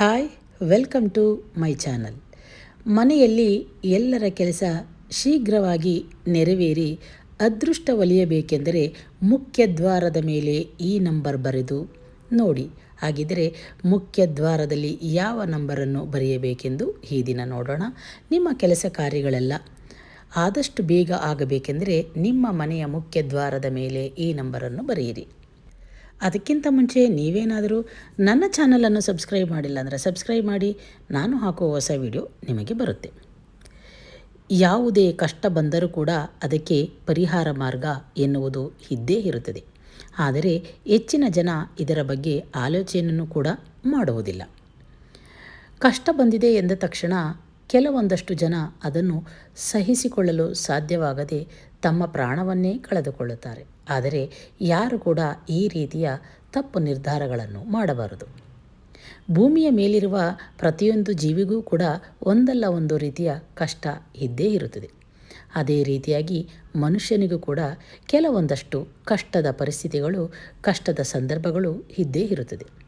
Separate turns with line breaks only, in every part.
Hi, welcome to my channel. ಮನೆಯಲ್ಲಿ ಎಲ್ಲರ ಕೆಲಸ ಶೀಘ್ರವಾಗಿ ನೆರವೇರಿ ಅದೃಷ್ಟ ಒಲಿಯಬೇಕೆಂದರೆ ಮುಖ್ಯ ದ್ವಾರದ ಮೇಲೆ ಈ ನಂಬರ್ ಬರೆದು ನೋಡಿ. ಹಾಗಿದ್ದರೆ ಮುಖ್ಯ ದ್ವಾರದಲ್ಲಿ ಯಾವ ನಂಬರನ್ನು ಬರೆಯಬೇಕೆಂದು ಈ ದಿನ ನೋಡೋಣ. ನಿಮ್ಮ ಕೆಲಸ ಕಾರ್ಯಗಳೆಲ್ಲ ಆದಷ್ಟು ಬೇಗ ಆಗಬೇಕೆಂದರೆ ನಿಮ್ಮ ಮನೆಯ ಮುಖ್ಯ ದ್ವಾರದ ಮೇಲೆ ಈ ನಂಬರನ್ನು ಬರೆಯಿರಿ. ಅದಕ್ಕಿಂತ ಮುಂಚೆ ನೀವೇನಾದರೂ ನನ್ನ ಚಾನಲನ್ನು ಸಬ್ಸ್ಕ್ರೈಬ್ ಮಾಡಿಲ್ಲ ಅಂದರೆ ಸಬ್ಸ್ಕ್ರೈಬ್ ಮಾಡಿ, ನಾನು ಹಾಕುವ ಹೊಸ ವಿಡಿಯೋ ನಿಮಗೆ ಬರುತ್ತೆ. ಯಾವುದೇ ಕಷ್ಟ ಬಂದರೂ ಕೂಡ ಅದಕ್ಕೆ ಪರಿಹಾರ ಮಾರ್ಗ ಎನ್ನುವುದು ಇದ್ದೇ ಇರುತ್ತದೆ. ಆದರೆ ಹೆಚ್ಚಿನ ಜನ ಇದರ ಬಗ್ಗೆ ಆಲೋಚನೆಯನ್ನು ಕೂಡ ಮಾಡುವುದಿಲ್ಲ. ಕಷ್ಟ ಬಂದಿದೆ ಎಂದ ತಕ್ಷಣ ಕೆಲವೊಂದಷ್ಟು ಜನ ಅದನ್ನು ಸಹಿಸಿಕೊಳ್ಳಲು ಸಾಧ್ಯವಾಗದೆ ತಮ್ಮ ಪ್ರಾಣವನ್ನೇ ಕಳೆದುಕೊಳ್ಳುತ್ತಾರೆ. ಆದರೆ ಯಾರು ಕೂಡ ಈ ರೀತಿಯ ತಪ್ಪು ನಿರ್ಧಾರಗಳನ್ನು ಮಾಡಬಾರದು. ಭೂಮಿಯ ಮೇಲಿರುವ ಪ್ರತಿಯೊಂದು ಜೀವಿಗೂ ಕೂಡ ಒಂದಲ್ಲ ಒಂದು ರೀತಿಯ ಕಷ್ಟ ಇದ್ದೇ ಇರುತ್ತದೆ. ಅದೇ ರೀತಿಯಾಗಿ ಮನುಷ್ಯನಿಗೂ ಕೂಡ ಕೆಲವೊಂದಷ್ಟು ಕಷ್ಟದ ಪರಿಸ್ಥಿತಿಗಳು, ಕಷ್ಟದ ಸಂದರ್ಭಗಳು ಇದ್ದೇ ಇರುತ್ತದೆ.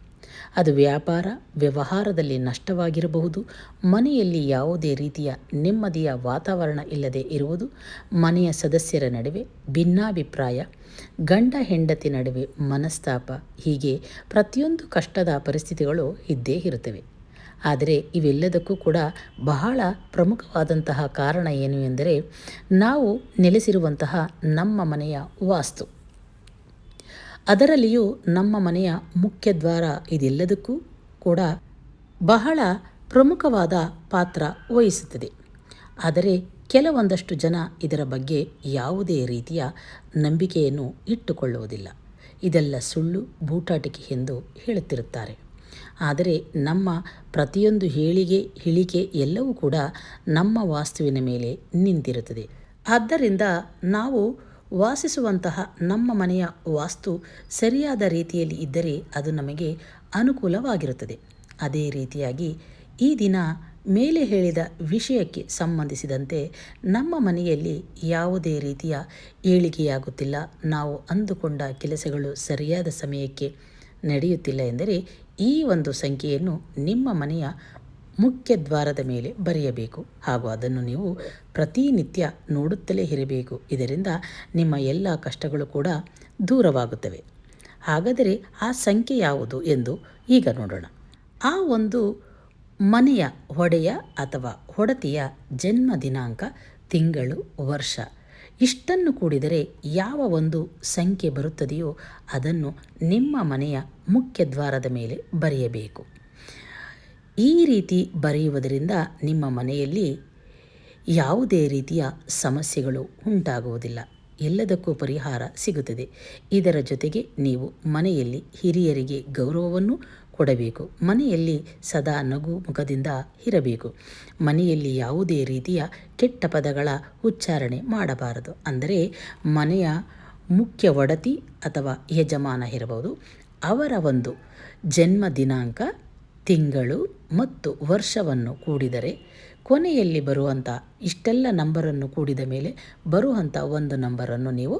ಅದು ವ್ಯಾಪಾರ, ವ್ಯವಹಾರದಲ್ಲಿ ನಷ್ಟವಾಗಿರಬಹುದು. ಮನೆಯಲ್ಲಿ ಯಾವುದೇ ರೀತಿಯ ನೆಮ್ಮದಿಯ ವಾತಾವರಣ ಇಲ್ಲದೆ ಇರುವುದು ಮನೆಯ ಸದಸ್ಯರ ನಡುವೆ ಭಿನ್ನಾಭಿಪ್ರಾಯ, ಗಂಡ ಹೆಂಡತಿ ನಡುವೆ ಮನಸ್ತಾಪ, ಹೀಗೆ ಪ್ರತಿಯೊಂದು ಕಷ್ಟದ ಪರಿಸ್ಥಿತಿಗಳು ಇದ್ದೇ ಇರುತ್ತವೆ. ಆದರೆ ಇವೆಲ್ಲದಕ್ಕೂ ಕೂಡ ಬಹಳ ಪ್ರಮುಖವಾದಂತಹ ಕಾರಣ ಏನು ಎಂದರೆ ನಾವು ನೆಲೆಸಿರುವಂತಹ ನಮ್ಮ ಮನೆಯ ವಾಸ್ತು. ಅದರಲ್ಲಿಯೂ ನಮ್ಮ ಮನೆಯ ಮುಖ್ಯ ದ್ವಾರ ಇದೆಲ್ಲದಕ್ಕೂ ಕೂಡ ಬಹಳ ಪ್ರಮುಖವಾದ ಪಾತ್ರ ವಹಿಸುತ್ತದೆ. ಆದರೆ ಕೆಲವೊಂದಷ್ಟು ಜನ ಇದರ ಬಗ್ಗೆ ಯಾವುದೇ ರೀತಿಯ ನಂಬಿಕೆಯನ್ನು ಇಟ್ಟುಕೊಳ್ಳುವುದಿಲ್ಲ. ಇದೆಲ್ಲ ಸುಳ್ಳು, ಬೂಟಾಟಿಕೆ ಎಂದು ಹೇಳುತ್ತಿರುತ್ತಾರೆ. ಆದರೆ ನಮ್ಮ ಪ್ರತಿಯೊಂದು ಹೇಳಿಗೆ ಇಳಿಕೆ ಎಲ್ಲವೂ ಕೂಡ ನಮ್ಮ ವಾಸ್ತುವಿನ ಮೇಲೆ ನಿಂತಿರುತ್ತದೆ. ಆದ್ದರಿಂದ ನಾವು ವಾಸಿಸುವಂತಹ ನಮ್ಮ ಮನೆಯ ವಾಸ್ತು ಸರಿಯಾದ ರೀತಿಯಲ್ಲಿ ಇದ್ದರೆ ಅದು ನಮಗೆ ಅನುಕೂಲವಾಗಿರುತ್ತದೆ. ಅದೇ ರೀತಿಯಾಗಿ ಈ ದಿನ ಮೇಲೆ ಹೇಳಿದ ವಿಷಯಕ್ಕೆ ಸಂಬಂಧಿಸಿದಂತೆ ನಮ್ಮ ಮನೆಯಲ್ಲಿ ಯಾವುದೇ ರೀತಿಯ ಏಳಿಗೆಯಾಗುತ್ತಿಲ್ಲ. ನಾವು ಅಂದುಕೊಂಡ ಕೆಲಸಗಳು ಸರಿಯಾದ ಸಮಯಕ್ಕೆ ನಡೆಯುತ್ತಿಲ್ಲ ಎಂದರೆ ಈ ಒಂದು ಸಂಖ್ಯೆಯನ್ನು ನಿಮ್ಮ ಮನೆಯ ಮುಖ್ಯ ದ್ವಾರದ ಮೇಲೆ ಬರೆಯಬೇಕು. ಹಾಗೂ ಅದನ್ನು ನೀವು ಪ್ರತಿನಿತ್ಯ ನೋಡುತ್ತಲೇ ಇರಬೇಕು. ಇದರಿಂದ ನಿಮ್ಮ ಎಲ್ಲ ಕಷ್ಟಗಳು ಕೂಡ ದೂರವಾಗುತ್ತವೆ. ಹಾಗಾದರೆ ಆ ಸಂಖ್ಯೆ ಯಾವುದು ಎಂದು ಈಗ ನೋಡೋಣ. ಆ ಒಂದು ಮನೆಯ ಹೊಡೆಯ ಅಥವಾ ಹೊಡತಿಯ ಜನ್ಮ ದಿನಾಂಕ, ತಿಂಗಳು, ವರ್ಷ ಇಷ್ಟನ್ನು ಕೂಡಿದರೆ ಯಾವ ಒಂದು ಸಂಖ್ಯೆ ಬರುತ್ತದೆಯೋ ಅದನ್ನು ನಿಮ್ಮ ಮನೆಯ ಮುಖ್ಯ ದ್ವಾರದ ಮೇಲೆ ಬರೆಯಬೇಕು. ಈ ರೀತಿ ಬರೆಯುವುದರಿಂದ ನಿಮ್ಮ ಮನೆಯಲ್ಲಿ ಯಾವುದೇ ರೀತಿಯ ಸಮಸ್ಯೆಗಳು ಉಂಟಾಗುವುದಿಲ್ಲ. ಎಲ್ಲದಕ್ಕೂ ಪರಿಹಾರ ಸಿಗುತ್ತದೆ. ಇದರ ಜೊತೆಗೆ ನೀವು ಮನೆಯಲ್ಲಿ ಹಿರಿಯರಿಗೆ ಗೌರವವನ್ನು ಕೊಡಬೇಕು. ಮನೆಯಲ್ಲಿ ಸದಾ ನಗು ಮುಖದಿಂದ ಇರಬೇಕು. ಮನೆಯಲ್ಲಿ ಯಾವುದೇ ರೀತಿಯ ಕೆಟ್ಟ ಪದಗಳ ಉಚ್ಚಾರಣೆ ಮಾಡಬಾರದು. ಅಂದರೆ ಮನೆಯ ಮುಖ್ಯ ಒಡತಿ ಅಥವಾ ಯಜಮಾನ ಇರಬಹುದು. ಅವರ ಒಂದು ಜನ್ಮ ದಿನಾಂಕ ತಿಂಗಳು ಮತ್ತು ವರ್ಷವನ್ನು ಕೂಡಿದರೆ ಕೊನೆಯಲ್ಲಿ ಬರುವಂಥ ಇಷ್ಟೆಲ್ಲ ನಂಬರನ್ನು ಕೂಡಿದ ಮೇಲೆ ಬರುವಂಥ ಒಂದು ನಂಬರನ್ನು ನೀವು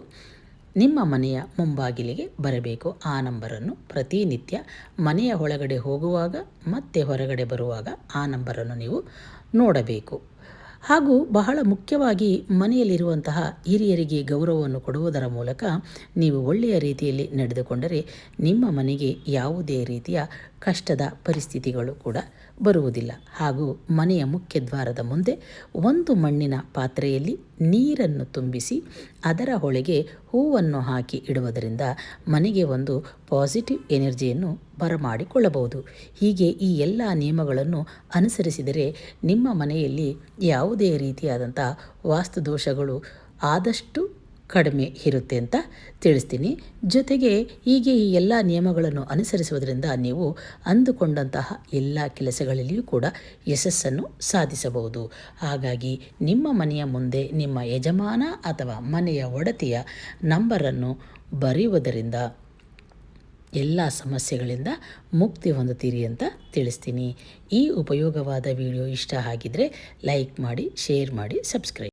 ನಿಮ್ಮ ಮನೆಯ ಮುಂಬಾಗಿಲಿಗೆ ಬರಬೇಕು. ಆ ನಂಬರನ್ನು ಪ್ರತಿನಿತ್ಯ ಮನೆಯ ಒಳಗಡೆ ಹೋಗುವಾಗ ಮತ್ತೆ ಹೊರಗಡೆ ಬರುವಾಗ ಆ ನಂಬರನ್ನು ನೀವು ನೋಡಬೇಕು. ಹಾಗೂ ಬಹಳ ಮುಖ್ಯವಾಗಿ ಮನೆಯಲ್ಲಿರುವಂತಹ ಹಿರಿಯರಿಗೆ ಗೌರವವನ್ನು ಕೊಡುವುದರ ಮೂಲಕ ನೀವು ಒಳ್ಳೆಯ ರೀತಿಯಲ್ಲಿ ನಡೆದುಕೊಂಡರೆ ನಿಮ್ಮ ಮನೆಗೆ ಯಾವುದೇ ರೀತಿಯ ಕಷ್ಟದ ಪರಿಸ್ಥಿತಿಗಳು ಕೂಡ ಬರುವುದಿಲ್ಲ. ಹಾಗೂ ಮನೆಯ ಮುಖ್ಯ ದ್ವಾರದ ಮುಂದೆ ಒಂದು ಮಣ್ಣಿನ ಪಾತ್ರೆಯಲ್ಲಿ ನೀರನ್ನು ತುಂಬಿಸಿ ಅದರ ಹೊಳೆಗೆ ಹೂವನ್ನು ಹಾಕಿ ಇಡುವುದರಿಂದ ಮನೆಗೆ ಒಂದು ಪಾಸಿಟಿವ್ ಎನರ್ಜಿಯನ್ನು ಬರಮಾಡಿಕೊಳ್ಳಬಹುದು. ಹೀಗೆ ಈ ಎಲ್ಲ ನಿಯಮಗಳನ್ನು ಅನುಸರಿಸಿದರೆ ನಿಮ್ಮ ಮನೆಯಲ್ಲಿ ಯಾವುದೇ ರೀತಿಯಾದಂಥ ವಾಸ್ತುದೋಷಗಳು ಆದಷ್ಟು ಕಡಿಮೆ ಇರುತ್ತೆ ಅಂತ ತಿಳಿಸ್ತೀನಿ. ಜೊತೆಗೆ ಹೀಗೆ ಈ ಎಲ್ಲ ನಿಯಮಗಳನ್ನು ಅನುಸರಿಸುವುದರಿಂದ ನೀವು ಅಂದುಕೊಂಡಂತಹ ಎಲ್ಲ ಕೆಲಸಗಳಲ್ಲಿಯೂ ಕೂಡ ಯಶಸ್ಸನ್ನು ಸಾಧಿಸಬಹುದು. ಹಾಗಾಗಿ ನಿಮ್ಮ ಮನೆಯ ಮುಂದೆ ನಿಮ್ಮ ಯಜಮಾನ ಅಥವಾ ಮನೆಯ ಒಡತಿಯ ನಂಬರನ್ನು ಬರೆಯುವುದರಿಂದ ಎಲ್ಲ ಸಮಸ್ಯೆಗಳಿಂದ ಮುಕ್ತಿ ಹೊಂದುತ್ತೀರಿ ಅಂತ ತಿಳಿಸ್ತೀನಿ. ಈ ಉಪಯೋಗವಾದ ವಿಡಿಯೋ ಇಷ್ಟ ಆಗಿದ್ದರೆ ಲೈಕ್ ಮಾಡಿ, ಶೇರ್ ಮಾಡಿ, ಸಬ್ಸ್ಕ್ರೈಬ್